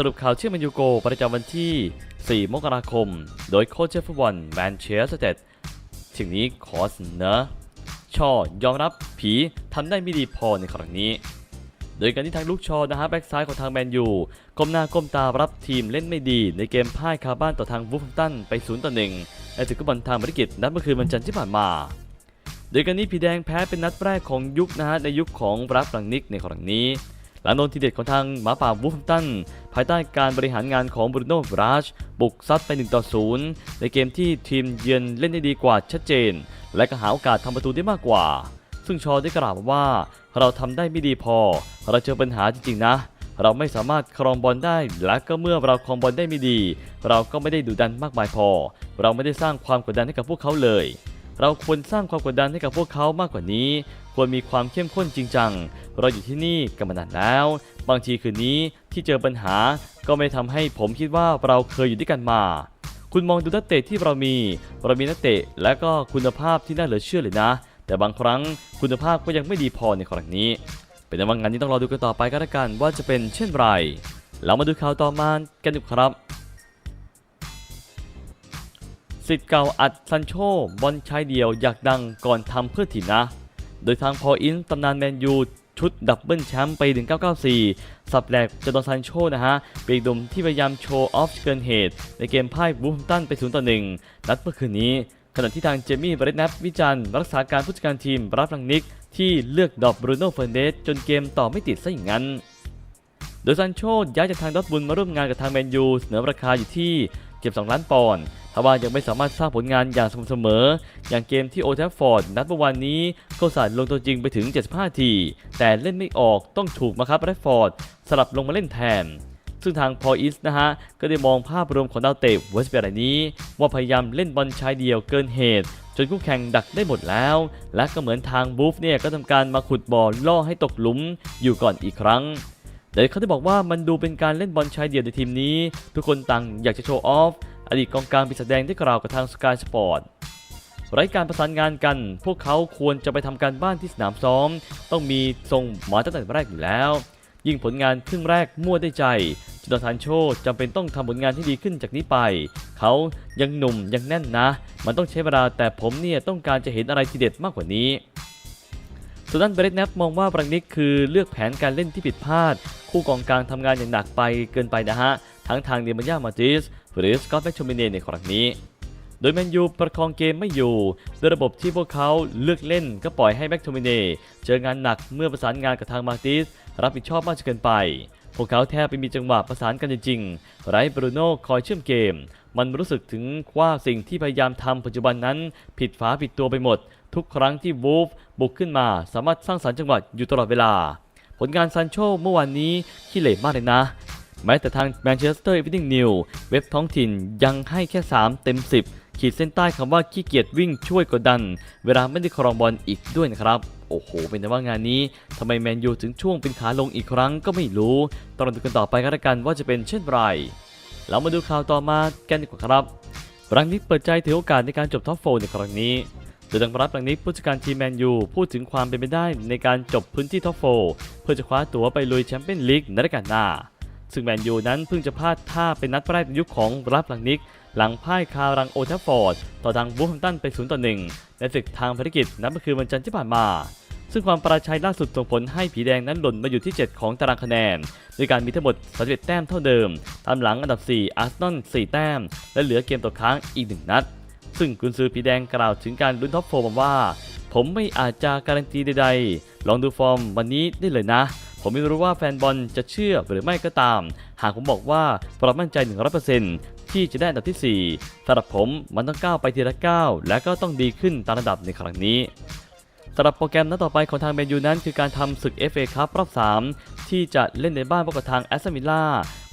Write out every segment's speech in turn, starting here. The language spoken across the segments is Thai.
สรุปข่าวเชื่อแมนยูโกประจำวันที่ 4 มกราคม โดยโค้ชเชฟฟุตบอลแมนเชสเตอร์ถึงนี้ขอเสนอชอยอมรับผีทำได้ไม่ดีพอในครั้งนี้ โดยการที่ทางลูกชอนะฮะแบ็กซ้ายของทางแมนยูก้มหน้าก้มตารับทีมเล่นไม่ดี ในเกมพ่ายคาบ้านต่อทางวูฟแฮมตันไป0ต่อ1ในศึกบอลทางภารกิจนัดเมื่อคืนวันจันทร์ที่ผ่านมา โดยการนี้ผีแดงแพ้เป็นนัดแรกของยุคนะฮะในยุคของรับรังนิกในครั้งนี้ หลังโดนทีเด็ดของทางหมาป่าวูฟตันภายใต้การบริหารงานของบรูโน่บราชบุกซัดไป1ต่อ0ในเกมที่ทีมเยือนเล่นได้ดีกว่าชัดเจน และก็หาโอกาสทำประตูได้มากกว่า ซึ่งชอได้กล่าวว่า เราทำได้ไม่ดีพอ เราเจอปัญหาจริงๆนะ เราไม่สามารถครองบอลได้ และก็เมื่อเราครองบอลได้ไม่ดี เราก็ไม่ได้ดุดันมากมายพอ เราไม่ได้สร้างความกดดันให้กับพวกเขาเลยเราควรสร้างความกดดันให้กับพวกเขามากกว่านี้ ควรมีความเข้มข้นจริงจัง เราอยู่ที่นี่กันมานานแล้ว บางทีคืนนี้ที่เจอปัญหาก็ไม่ทำให้ผมคิดว่าเราเคยอยู่ด้วยกันมา คุณมองดูนักเตะที่เรามี เรามีนักเตะและก็คุณภาพที่น่าเหลือเชื่อเลยนะ แต่บางครั้งคุณภาพก็ยังไม่ดีพอในครั้งนี้ เป็นว่างานนี้ต้องรอดูกันต่อไปก็แล้วกันว่าจะเป็นเช่นไร เรามาดูข่าวต่อมากันดีครับสิทธิ์เก่าอัดซันโชบอลชายเดียวอยากดังก่อนทำเพื่อทีมนะ โดยทางพออินตำนานแมนยูชุดดับเบิลแชมป์ปี 1994 สับแหลกจนโดนซันโชนะฮะเป็นอีกหนุ่มที่พยายามโชว์ออฟเกินเหตุ ในเกมพ่ายบูมตันไป 0 ต่อ 1 นัดเมื่อคืนนี้ ขณะที่ทางเจมี่บรดแนปวิจารณ์รักษาการผู้จัดการทีมรับลังนิก ที่เลือกดอปบรูโน่เฟร์นเดสจนเกมต่อไม่ติดซะอย่างนั้น โดยซันโชย้ายจากทางดอทบุนมาร่วมงานกับทางแมนยูเสนอราคาอยู่ที่เกือบ2ล้านปอนด์ ทว่ายังไม่สามารถสร้างผลงานอย่างสม่ำเสมอ อย่างเกมที่โอลด์แทฟฟอร์ดนัดเมื่อวานนี้เขาสารลงตัวจริงไปถึง 75 ที แต่เล่นไม่ออกต้องถูกมาครับแรดฟอร์ดสลับลงมาเล่นแทน ซึ่งทางพออิสนะฮะ ก็ได้มองภาพรวมของดาวเตะเวสเปียร์นี้ ว่าพยายามเล่นบอลชายเดียวเกินเหตุจนคู่แข่งดักได้หมดแล้ว และก็เหมือนทางบูฟเนี่ยก็ทำการมาขุดบอลล่อให้ตกหลุมอยู่ก่อนอีกครั้งแต่เขาได้บอกว่ามันดูเป็นการเล่นบอลชายเดี่ยวในทีมนี้ ทุกคนต่างอยากจะโชว์ออฟ อดีตกองกลางปีแสดงได้กล่าวกับทางสกายสปอร์ตไร้การประสานงานกัน พวกเขาควรจะไปทำการบ้านที่สนามซ้อม ต้องมีทรงหมาตั้งแต่แรกอยู่แล้ว ยิ่งผลงานครึ่งแรกมั่วได้ใจจดทานโชจำเป็นต้องทำผลงานที่ดีขึ้นจากนี้ไป เขายังหนุ่มยังแน่นนะ มันต้องใช้เวลาแต่ผมเนี่ยต้องการจะเห็นอะไรทีเด็ดมากกว่านี้ส่วนด้านเบรดแนปมองว่าบรังนิกคือเลือกแผนการเล่นที่ผิดพลาด คู่กองกลางทำงานอย่างหนักไปเกินไปนะฮะ ทั้งทางเดมอนยามาติส หรือสกอตแมคโชมิเนในครั้งนี้ โดยแมนยูประคองเกมไม่อยู่ด้วยระบบที่พวกเขาเลือกเล่นก็ปล่อยให้แม็กโทมิเนเจองานหนักเมื่อประสานงานกับทางมาติสรับผิดชอบมากจนเกินไป พวกเขาแทบไม่มีจังหวะประสานกันจริงๆไร้บรูโน่คอยเชื่อมเกม มันรู้สึกถึงว่าสิ่งที่พยายามทำปัจจุบันนั้นผิดฝาผิดตัวไปหมด ทุกครั้งที่วูฟบุกขึ้นมาสามารถสร้างสรรค์จังหวะอยู่ตลอดเวลาผลงานซันโชเมื่อวานนี้ขี้เหร่มากเลยนะ แม้แต่ทางแมนเชสเตอร์อีวินิ่งนิวเว็บท้องถิ่นยังให้แค่ 3 เต็ม 10 ขีดเส้นใต้คำว่าขี้เกียจวิ่งช่วยกดดัน เวลาไม่ได้ครองบอลอีกด้วยนะครับโอ้โห เป็นแต่ว่างานนี้ทำไมแมนยูถึงช่วงเป็นขาลงอีกครั้งก็ไม่รู้ตองรอดูกันต่อไปกันละกันว่าจะเป็นเช่นไร เรามาดูข่าวต่อมากันดีกว่าครับรังนิกเปิดใจถือโอกาสในการจบท็อปโฟในครั้งนี้โดยทางรับรังนิกผู้จัดการทีมแมนยูพูดถึงความเป็นไปได้ในการจบพื้นที่ท็อปโฟเพื่อจะคว้าตั๋วไปลุยแชมเปี้ยนลีกในฤดูกาลหน้า ซึ่งแมนยูนั้นเพิ่งจะพลาดท่าเป็นนัดแรกในยุคของรับหลังนิก หลังพ่ายคารังโอทัฟฟอร์ด ต่อทางบูฟแฮมตันไป0ต่อ1ในศึกทางภารกิจนัดเมื่อคืนวันจันทร์ที่ผ่านมา ซึ่งความประชัยล่าสุดส่งผลให้ผีแดงนั้นหล่นมาอยู่ที่ 7 ของตารางคะแนนด้วยการมีทั้งหมด31แต้มเท่าเดิม ตามหลังอันดับ 4 อาร์เซนอล 4 แต้ม และเหลือเกมตกค้างอีก 1 นัด ซึ่งกุนซือผีแดงกล่าวถึงการลุ้นท็อปโฟร์บอกว่า ผมไม่อาจจะการันตีใดๆ ลองดูฟอร์มวันนี้ได้เลยนะ ผมไม่รู้ว่าแฟนบอลจะเชื่อหรือไม่ก็ตาม หากผมบอกว่าเรามั่นใจ 100%ที่จะได้อันดับที่ 4สำหรับผมมันต้องก้าวไปทีละก้าวและก็ต้องดีขึ้นตามระดับในครั้งนี้สำหรับโปรแกรมนัดต่อไปของทางแมนยูนั้น คือการทำศึก FA ครับรอบ 3 ที่จะเล่นในบ้านพบกับทางแอสตันวิลล่า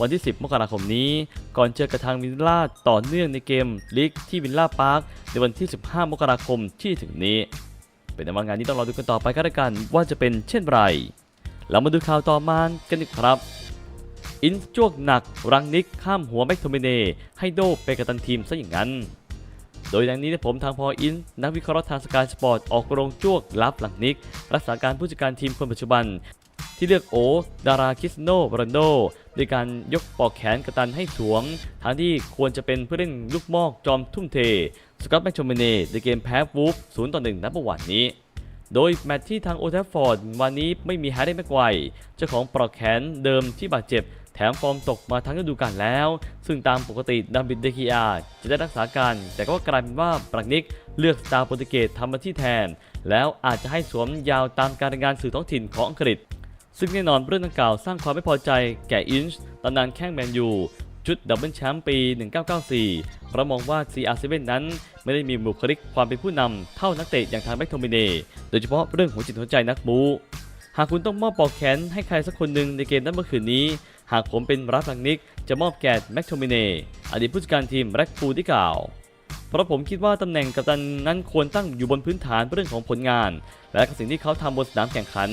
วันที่ 10 มกราคมนี้ ก่อนเจอกับทางวิลล่าต่อเนื่องในเกมลีกที่วิลล่าพาร์คในวันที่ 15 มกราคมที่ถึงนี้ เป็นในวันงานนี้ต้องรอดูกันต่อไปกันละกันว่าจะเป็นเช่นไร เรามาดูข่าวต่อมากันครับ อินจวกหนักรังนิกข้ามหัวแม็กโทมิเนให้โดไปกัตันทีมซะอย่างนั้น โดยดังนี้ผมทางพออินนักวิเคราะห์ทางสกายสปอร์ตออกโรงจวกลับหลังนิก รักษาการผู้จัดการทีมคนปัจจุบัน ที่เลือกโอ ดาราคิสโนโรนัลโดด้วยการยกปอกแขนกัปตันให้สวมทางที่ควรจะเป็นผู้เล่นลูกมอกจอมทุ่มเทสกอตแมคโชมิเน่ในเกมแพ้วูฟ0ต่อ1นับประวัตินี้ โดยแมตช์ที่ทางโอ t ทฟฟอร์ดวันนี้ไม่มีแฮร์รี่แม็กไกวเจ้าของปลอกแขนเดิมที่บาดเจ็บ แถมฟอร์มตกมาทั้งฤดูกาลแล้ว ซึ่งตามปกติดัมบิดเดคิอาจะได้รักษาการ แต่ก็กลายเป็นว่าปรักนิกเลือกสตาร์โปรตุเกสทำหน้าที่แทน แล้วอาจจะให้สวมยาวตามการรายงานสื่อท้องถิ่นของอังกฤษซึ่งแน่นอนเรื่องดังกล่าวสร้างความไม่พอใจแก่อินช์ตำนานแข้งแมนยู ชุดดับเบิลแชมป์ปี 1994 เพราะมองว่า CR7 นั้นไม่ได้มีบุคลิกความเป็นผู้นำเท่านักเตะอย่างทางแม็กโทมิเน่โดยเฉพาะเรื่องหัวจิตหัวใจนักบูหากคุณต้องมอบปอกแขนให้ใครสักคนหนึ่งในเกมนั้นเมื่อคืนนี้ หากผมเป็นรัฟลังนิกจะมอบแก่แม็กโทมิเน่อดีตผู้จัดการทีมแร็กฟูที่กล่าว เพราะผมคิดว่าตำแหน่งกัปตันนั้นควรตั้งอยู่บนพื้นฐานเรื่องของผลงาน และกับสิ่งที่เขาทำบนสนามแข่งขัน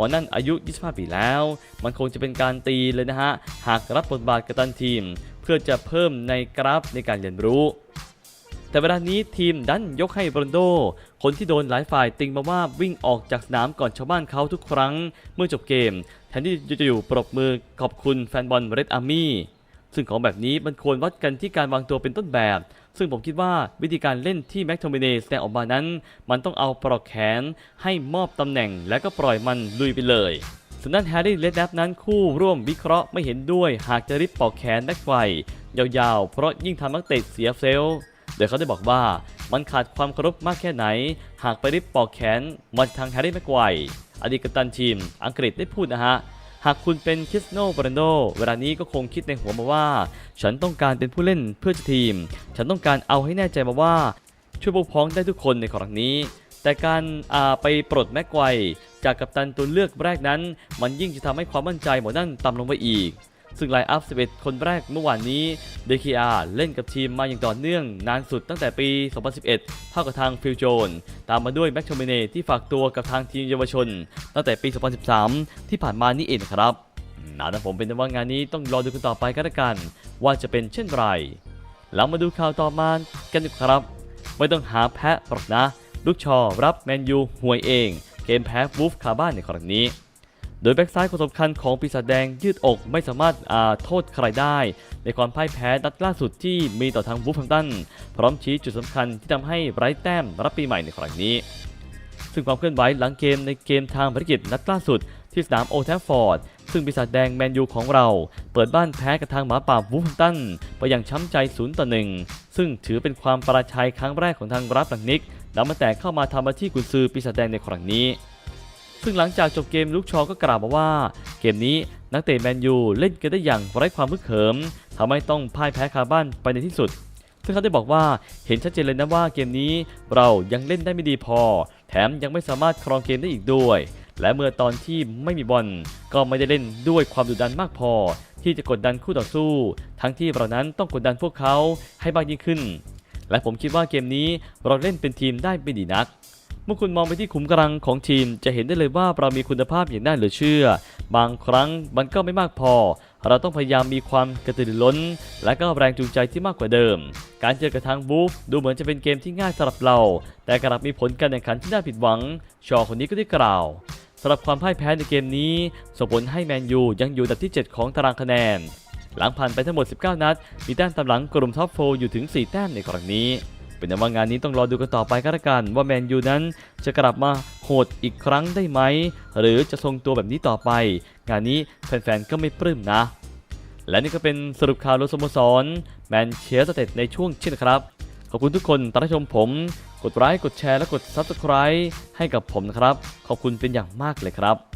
มอนั่นอายุ 25 ปีแล้ว มันคงจะเป็นการตีเลยนะฮะ หากรับบทบาทกัปตันทีม เพื่อจะเพิ่มในกราฟในการเรียนรู้แต่เวลานี้ทีมดันยกให้โรนโด คนที่โดนหลายฝ่ายติงมาว่าวิ่งออกจากสนามก่อนชาวบ้านเขาทุกครั้ง เมื่อจบเกม แทนที่จะอยู่ปรบมือขอบคุณแฟนบอลเรดอาร์มี่ซึ่งของแบบนี้มันควรวัดกันที่การวางตัวเป็นต้นแบบ ซึ่งผมคิดว่าวิธีการเล่นที่แม็กโทมิเนแสดงออกมานั้น มันต้องเอาปลอกแขนให้มอบตำแหน่งและก็ปล่อยมันลุยไปเลยส่วนด้านแฮร์รี่เลดแนปนั้นคู่ร่วมวิเคราะห์ไม่เห็นด้วยหากจะริบปลอกแขนแม็กไกวยาวๆ เพราะยิ่งทำนักเตะเสียเซลล์โดยเขาได้บอกว่ามันขาดความเคารพมากแค่ไหน หากไปริบปลอกแขนมาทางแฮร์รี่แม็กไกวอดีตกัปตันทีมอังกฤษได้พูดนะฮะ หากคุณเป็นคริสโนโรนันโดเวลานี้ก็คงคิดในหัวมาว่า ฉันต้องการเป็นผู้เล่นเพื่อทีม ฉันต้องการเอาให้แน่ใจมาว่า ช่วยพวกพ้องได้ทุกคนในครั้งนี้ แต่การอาไปปลดแม็กไกวจากกัปตันตัวเลือกแรกนั้น มันยิ่งจะทำให้ความมั่นใจหมอนั่นต่ำลงไปอีก ซึ่งไลน์อัพ 11 คนแรกเมื่อวานนี้ DKR เล่นกับทีมมาอย่างต่อเนื่องนานสุดตั้งแต่ปี 2011 เท่ากับทางฟิลโจน ตามมาด้วยแม็กโชเมเนที่ฝากตัวกับทางทีมเยาวชน ตั้งแต่ปี 2013 ที่ผ่านมานี่เองครับนานะผมเป็นว่างานนี้ต้องรอดูกันต่อไปกันละกัน ว่าจะเป็นเช่นไรแล้วมาดูข่าวต่อมากันดีกว่าครับ ไม่ต้องหาแพะหรอกนะ ลูกชอรับแมนยูห่วยเอง เกมแพ้วูฟคาบ้านในครั้งนี้ โดยแบ็กซ้ายคนสำคัญของปีศาจแดงยืดอกไม่สามารถอาโทษใครได้ ในความพ่ายแพ้นัดล่าสุดที่มีต่อทางวูฟแฮมตันพร้อมชี้จุดสำคัญที่ทำให้ไร้แต้มรับปีใหม่ในครั้งนี้ ซึ่งความเคลื่อนไหวหลังเกมในเกมทางภารกิจนัดล่าสุดที่สนามโอ t ทฟฟอร์ด ซึ่งปีศาจแดงแมนยูของเรา เปิดบ้านแพ้กับทางหมาป่าวูฟแฮมตันไปอย่างช้ำใจ0ต่อ1ซึ่งถือเป็นความประชัยครั้งแรกของทางรับหลังนิกหลังมาแต่เข้ามาทำหน้าที่กุนซือปีศาจแดงในครั้งนี้ ซึ่งหลังจากจบเกมลูกชอก็กล่าวมาว่า เกมนี้นักเตะแมนยูเล่นกันได้อย่างไร้ความพึกเขิมทำให้ต้องพ่ายแพ้คาบ้านไปในที่สุด ซึ่งเขาได้บอกว่าเห็นชัดเจนเลยนะว่าเกมนี้เรายังเล่นได้ไม่ดีพอ แถมยังไม่สามารถครองเกมได้อีกด้วย และเมื่อตอนที่ไม่มีบอลก็ไม่ได้เล่นด้วยความดุดันมากพอ ที่จะกดดันคู่ต่อสู้ ทั้งที่เรานั้นต้องกดดันพวกเขาให้มากยิ่งขึ้น และผมคิดว่าเกมนี้เราเล่นเป็นทีมได้ไม่ดีนัก มื่อคุณมองไปที่ขุมกำลังของทีม จะเห็นได้เลยว่าเรามีคุณภาพอย่างน่าเหลือเชื่อ บางครั้งมันก็ไม่มากพอ เราต้องพยายามมีความกระตือรือร้น และก็แรงจูงใจที่มากกว่าเดิม การเจอกับทางบูฟดูเหมือนจะเป็นเกมที่ง่ายสำหรับเรา แต่กลับมีผลการแข่งขันที่น่าผิดหวัง ชอคนนี้ก็ได้กล่าวสำหรับความพ่ายแพ้ในเกมนี้ส่งผลให้แมนยูยังอยู่อันดับที่ 7 ของตารางคะแนน หลังผ่านไปทั้งหมด 19 นัด มีแต้มตามหลังกลุ่มท็อปโฟอยู่ถึง 4 แต้มในครั้งนี้ เป็นแต่ว่างานนี้ต้องรอดูกันต่อไปก็แล้วกัน ว่าแมนยูนั้นจะกลับมาโหดอีกครั้งได้ไหม หรือจะทรงตัวแบบนี้ต่อไป งานนี้แฟนๆก็ไม่ปลื้มนะ และนี่ก็เป็นสรุปข่าวรถสโมสรแมนเชสเตอร์ในช่วงเช่นครับขอบคุณทุกคนตามรับชมผม กดไลค์กดแชร์และกด Subscribe ให้กับผมนะครับ ขอบคุณเป็นอย่างมากเลยครับ